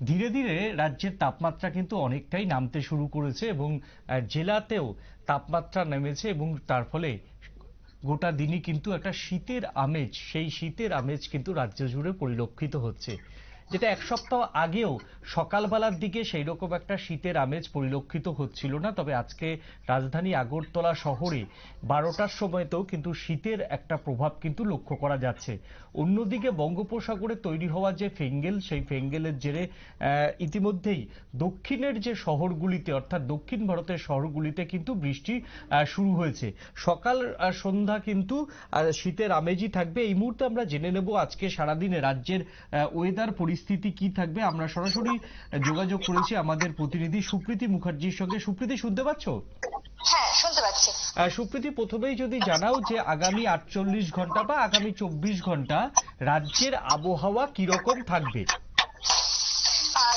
ধীরে ধীরে রাজ্যের তাপমাত্রা কিন্তু অনেকটাই নামতে শুরু করেছে এবং জেলাতেও তাপমাত্রা নেমেছে এবং তার ফলে গোটা দিনই কিন্তু একটা শীতের আমেজ, সেই শীতের আমেজ কিন্তু রাজ্য জুড়ে পরিলক্ষিত হচ্ছে। যেটা এক সপ্তাহ আগেও সকালবেলার দিকে সেই রকম একটা শীতের আমেজ পরিলক্ষিত হচ্ছিল না, তবে আজকে রাজধানী আগরতলা শহরে বারোটার সময়তেও কিন্তু শীতের একটা প্রভাব কিন্তু লক্ষ্য করা যাচ্ছে। অন্যদিকে বঙ্গোপসাগরে তৈরি হওয়া যে ফেঙ্গেল, সেই ফেঙ্গেলের জেরে ইতিমধ্যেই দক্ষিণের যে শহরগুলিতে, অর্থাৎ দক্ষিণ ভারতের শহরগুলিতে কিন্তু বৃষ্টি শুরু হয়েছে। সকাল সন্ধ্যা কিন্তু শীতের আমেজই থাকবে। এই মুহূর্তে আমরা জেনে নেব আজকে সারাদিনে রাজ্যের ওয়েদার পরিস্থিতি কি থাকবে? আমরা সরাসরি যোগাযোগ করেছি আমাদের প্রতিনিধি সুপ্রীতি মুখার্জির সঙ্গে। সুপ্রীতি শুনতে পাচ্ছ? হ্যাঁ শুনতে পাচ্ছি। সুপ্রীতি প্রথমেই যদি জানাও যে আগামী আটচল্লিশ ঘণ্টা বা আগামী চব্বিশ ঘণ্টা রাজ্যের আবহাওয়া কীরকম থাকবে?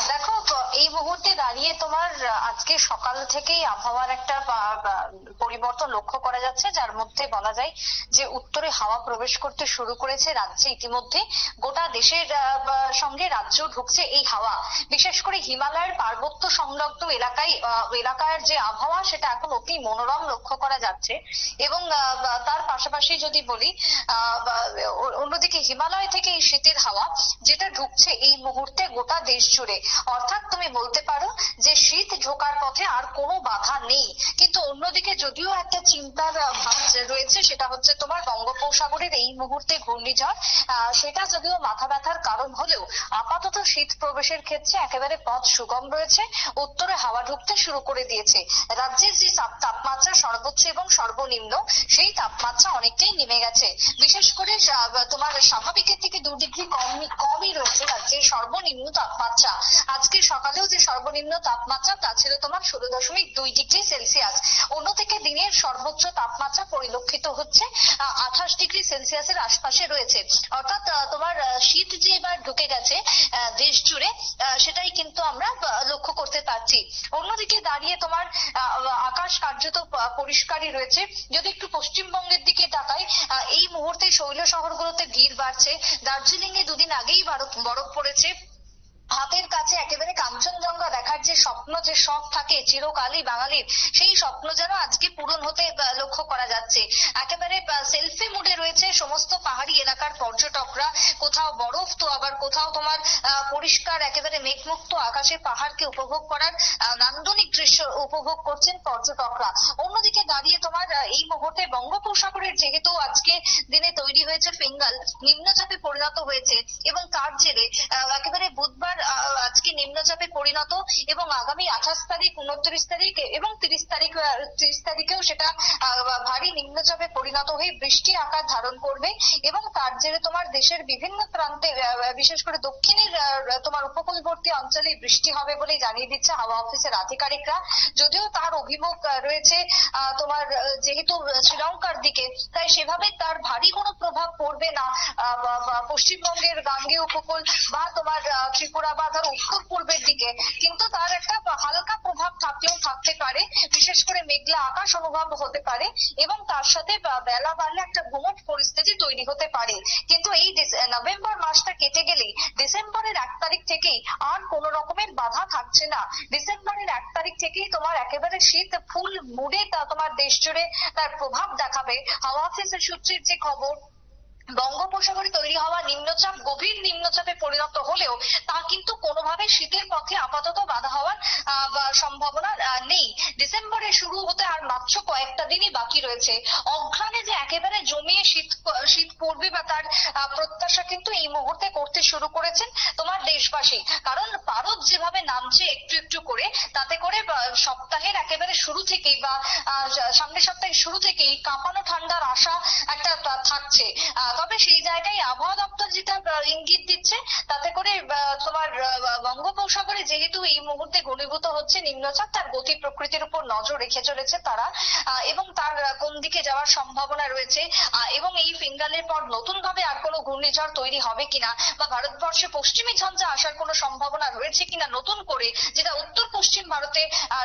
দেখো এই মুহূর্তে দাঁড়িয়ে তোমার আজকে সকাল থেকেই আবহাওয়ার একটা পরিবর্তন লক্ষ্য করা যাচ্ছে, যার মধ্যে বলা যায় যে উত্তরে হাওয়া প্রবেশ করতে শুরু করেছে রাজ্যে ইতিমধ্যে। গোটা দেশের সঙ্গে রাজ্য ঢুকছে এই হাওয়া। বিশেষ করে হিমালয়ের পার্বত্য সংলগ্ন এলাকায় এলাকার যে আবহাওয়া, সেটা এখন অতি মনোরম লক্ষ্য করা যাচ্ছে। এবং তার পাশাপাশি যদি বলি অন্যদিকে হিমালয় থেকে এই শীতের হাওয়া, যেটা ঢুকছে এই মুহূর্তে গোটা দেশ জুড়ে। অর্থাৎ তুমি বলতে পারো যে শীত ঢোকার পথে আর কোনো বাধা নেই। কিন্তু অন্যদিকে যদিও একটা চিন্তার ভাব রয়েছে, সেটা হচ্ছে তোমার বঙ্গোপসাগরের এই মুহূর্তে ঘূর্ণিঝড়। সেটা যদিও মাথা ব্যথার কারণ হলেও আপাতত শীত প্রবেশের ক্ষেত্রে একেবারে পথ সুগম রয়েছে। উত্তরে হাওয়া ঢুকতে শুরু করে দিয়েছে। রাজ্যের যে তাপমাত্রা সর্বোচ্চ এবং সর্বনিম্ন, সেই তাপমাত্রা অনেকটাই নেমে গেছে। বিশেষ করে তোমার স্বাভাবিকের থেকে দু ডিগ্রি কম কমই রয়েছে রাজ্যের সর্বনিম্ন তাপমাত্রা। আজকে সকালেও যে সর্বনিম্ন তাপমাত্রা তা ছিল তোমার ষোলো দশমিক দুই ডিগ্রি সেলসিয়াস। অন্যদিকে দিনের সর্বোচ্চ তাপমাত্রা পরিলক্ষিত হচ্ছে আঠাশ ডিগ্রি সেলসিয়াসের আশপাশে রয়েছে। অর্থাৎ তোমার শীত যে এবার ঢুকে গেছে দেশ জুড়ে সেটাই কিন্তু আমরা লক্ষ্য করতে পারছি। অন্যদিকে দাঁড়িয়ে তোমার আকাশ কার্যত পরিষ্কারই রয়েছে। যদি একটু পশ্চিমবঙ্গের দিকে তাকাই এই মুহূর্তে শৈল শহরগুলোতে ভিড় বাড়ছে। দার্জিলিং এ দুদিন আগেই বরফ পড়েছে। হাতের কাছে একেবারে দেখার যে স্বপ্ন, যে শখ থাকে চিরকালই বাঙালির, সেই স্বপ্ন যেন আজকে পূরণ হতে লক্ষ্য করা যাচ্ছে। একেবারে সেলফি মুডে রয়েছে সমস্ত পাহাড়ি এলাকার পর্যটকরা। কোথাও বরফ তো আবার কোথাও তোমার পরিষ্কার, একেবারে মেঘমুক্ত আকাশে পাহাড়কে উপভোগ করার নান্দনিক দৃশ্য উপভোগ করছেন পর্যটকরা। অন্যদিকে দাঁড়িয়ে তোমার এই মুহূর্তে বঙ্গোপসাগরের যেহেতু আজকে দিনে তৈরি হয়েছে ফিঙ্গাল, নিম্নচাপে পরিণত হয়েছে এবং তার জেরে একেবারে বুধবার নিম্নচাপে পরিণত এবং আগামী আঠাশ তারিখ, উনত্রিশ তারিখ এবং তিরিশ তারিখ তিরিশ তারিখেও সেটা ভারী নিম্নচাপে পরিণত হয়ে বৃষ্টি আকার ধারণ করবে এবং তার জেরে তোমার দেশের বিভিন্ন প্রান্তে বিশেষ করে দক্ষিণের তোমার উপকূলবর্তী অঞ্চলে বৃষ্টি হবে বলে জানিয়ে দিচ্ছে হাওয়া অফিসের আধিকারিকরা। যদিও তার অভিমুখ রয়েছে তোমার যেহেতু শ্রীলঙ্কার দিকে, তাই সেভাবে তার ভারী কোনো প্রভাব পড়বে না। পশ্চিমবঙ্গের গাঙ্গেয় উপকূল বা তোমার ত্রিপুরা বা ধর উত্তর পূর্বের দিকে, কিন্তু তার একটা হালকা প্রভাব থাকলেও থাকতে পারে, বিশেষ করে মেঘলা আকাশ অনুভব হতে পারে এবং তার সাথে বেলা বাড়লে একটা ঘুমট পরিস্থিতি তৈরি হতে পারে। কিন্তু এই নভেম্বর মাসটা কেটে গেলেই ডিসেম্বরের এক তারিখ থেকেই আর কোনো রকমের বাধা থাকছে না। ডিসেম্বরের এক তারিখ থেকেই তোমার একেবারে শীত, ফুল, মুড়ে তা তোমার দেশ জুড়ে তার প্রভাব দেখাবে। হাওয়া অফিসের সূত্রের যে খবর বঙ্গোপসাগরে তৈরি হওয়া নিম্নচাপ, গভীর নিম্নচাপে পরিণত হলেও তা কিন্তু কোনোভাবে শীতের পথে আপাতত বাধা হওয়ার সম্ভাবনা নেই। ডিসেম্বরে শুরু হতে আর মাত্র কয়েকটা দিনই বাকি রয়েছে। অঘ্রাণে যে একেবারে জমিয়ে শীত শীত পড়বে বা তার প্রত্যাশা কিন্তু এই মুহূর্তে করতে শুরু করেছেন তোমার দেশবাসী। কারণ পারদ যেভাবে নামছে একটু একটু করে, তাতে করে সপ্তাহের একেবারে শুরু থেকেই বা সামনের সপ্তাহের শুরু থেকেই কাঁপানো ঠান্ডার আশা একটা থাকছে। তবে সেই জায়গায় আবহাওয়া দপ্তর যেটা ইঙ্গিত দিচ্ছে তাতে করে তোমার বঙ্গোপসাগরে যেহেতু এই মুহূর্তে ঘনীভূত হচ্ছে নিম্নচাপ তার গতি প্রকৃতির উপর নজর রেখে চলেছে তারা এবং তার কোন দিকে যাওয়ার সম্ভাবনা রয়েছে এবং এই ফিঙ্গালের পর নতুন ভাবে আর কোনো ঘূর্ণিঝড় তৈরি হবে কিনা বা ভারতবর্ষে পশ্চিমী ঝঞ্ঝা আসার কোনো সম্ভাবনা রয়েছে কিনা নতুন করে যেটা উত্তর পশ্চিম ভারতে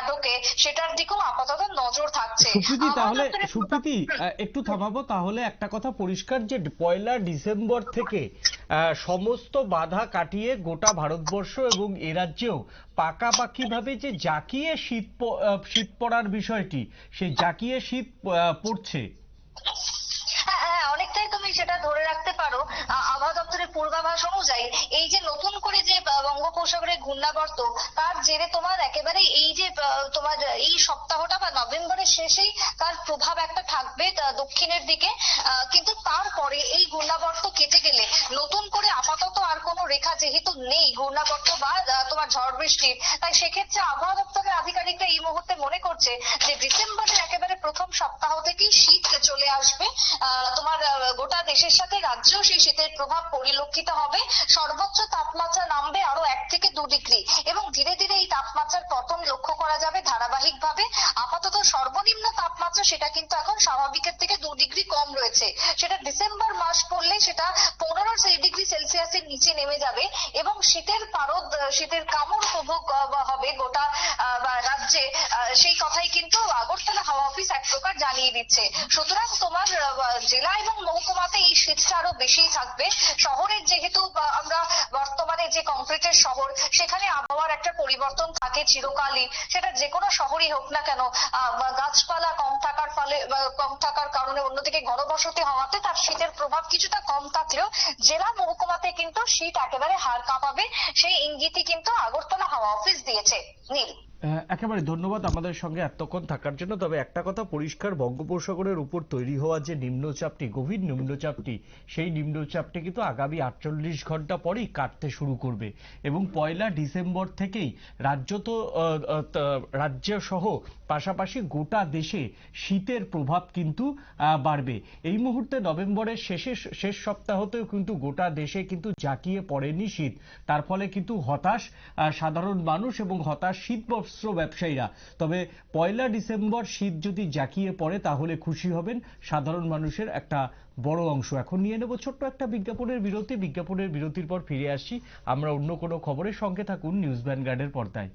ঢোকে সেটার দিকেও আপাতত নজর থাকছে। সুপ্রীতি তাহলে সুপ্রীতি একটু থামাবো তাহলে একটা কথা পরিষ্কার যে পয়লা ডিসেম্বর থেকে সমস্ত বাধা কাটিয়ে গোটা ভারতবর্ষ এবং এ রাজ্যেও পাকাপাকিভাবে যে জাকিয়ে শীত শীত পড়ার বিষয়টি সেই জাকিয়ে শীত পড়ছে। হ্যাঁ হ্যাঁ অনেকটাই তুমি সেটা ধরে রাখতে পারো। আবহাওয়া দপ্তরের পূর্বাভাস অনুযায়ী এই যে নতুন করে যে আহ, বঙ্গোপসাগরের ঘূর্ণাবর্ত তার জেরে তোমার একেবারে তোমার এই সপ্তাহটা বা নভেম্বরের শেষেই তার প্রভাব একটা থাকবে দক্ষিণের দিকে। কিন্তু তারপরে এই ঘূর্ণাবর্ত কেটে গেলে নতুন করে আপাতত আর কোনো রেখা যেহেতু নেই ঘূর্ণাবর্ত বা তোমার ঝড় বৃষ্টির তাই সেক্ষেত্রে আবহাওয়া দপ্তরের আধিকারিকরা এই মুহূর্তে মনে করছে যে ডিসেম্বরের একেবারে প্রথম সপ্তাহ থেকেই শীত চলে আসবে। তোমার গোটা দেশের সাথে রাজ্যেও সেই শীতের প্রভাব পরিলক্ষিত হবে। সর্বোচ্চ তাপমাত্রা সেটা কিন্তু এখন স্বাভাবিকের থেকে দু ডিগ্রি কম রয়েছে। সেটা ডিসেম্বর মাস পড়লে সেটা পনেরো ডিগ্রি নিচে নেমে যাবে এবং শীতের পারদ, শীতের কামড় উপভোগ হবে গোটা রাজ্যে সেই কথাই কিন্তু আগরতলা হাওয়া অফিস এক প্রকার জানিয়ে দিচ্ছে। সুতরাং তোমার জেলা এবং মহকুমাতে এই শীতটা আরও বেশি থাকবে। শহরের যেহেতু আমরা বর্তমানে যে কংক্রিটের শহর, সেখানে আবহাওয়ার একটা পরিবর্তন থাকে চিরকালই। সেটা যে কোনো শহরই হোক না কেন গাছপালা কম থাকার ফলে কম থাকার কারণে অন্যদিকে ঘনবসতি হওয়াতে তার শীতের প্রভাব কিছুটা কম থাকলেও জেলা মহকুমাতে কিন্তু শীত একেবারে হাড় কাঁপাবে। সেই ইঙ্গিতই কিন্তু আগরতলা হাওয়া অফিস দিয়েছে। নীল। একেবারে ধন্যবাদ আমাদের সঙ্গে এতক্ষণ থাকার জন্য। তবে একটা কথা পরিষ্কার, বঙ্গোপসাগরের উপর তৈরি হওয়া যে নিম্নচাপটি, গভীর নিম্নচাপটি, সেই নিম্নচাপটি কিন্তু আগামী আটচল্লিশ ঘণ্টা পরেই কাটতে শুরু করবে। এবং পয়লা ডিসেম্বর থেকেই রাজ্য তো রাজ্য সহ পাশাপাশি গোটা দেশে শীতের প্রভাব কিন্তু বাড়বে। এই মুহূর্তে নভেম্বরের শেষে, শেষ সপ্তাহতেও কিন্তু গোটা দেশে কিন্তু জাঁকিয়ে পড়েনি শীত। তার ফলে কিন্তু হতাশ সাধারণ মানুষ এবং হতাশ শীত বস্ত্র ব্যবসায়ীরা। তবে পয়লা ডিসেম্বর শীত যদি জাঁকিয়ে পড়ে, তাহলে খুশি হবেন সাধারণ মানুষের একটা বড় অংশ। এখন নিয়ে নেব ছোট্ট একটা বিজ্ঞাপনের বিরতি। বিজ্ঞাপনের বিরতির পর ফিরে আসছি। আমরা অন্য কোনো খবরের সঙ্গে থাকুন নিউজ ভ্যানগার্ডের পর্দায়।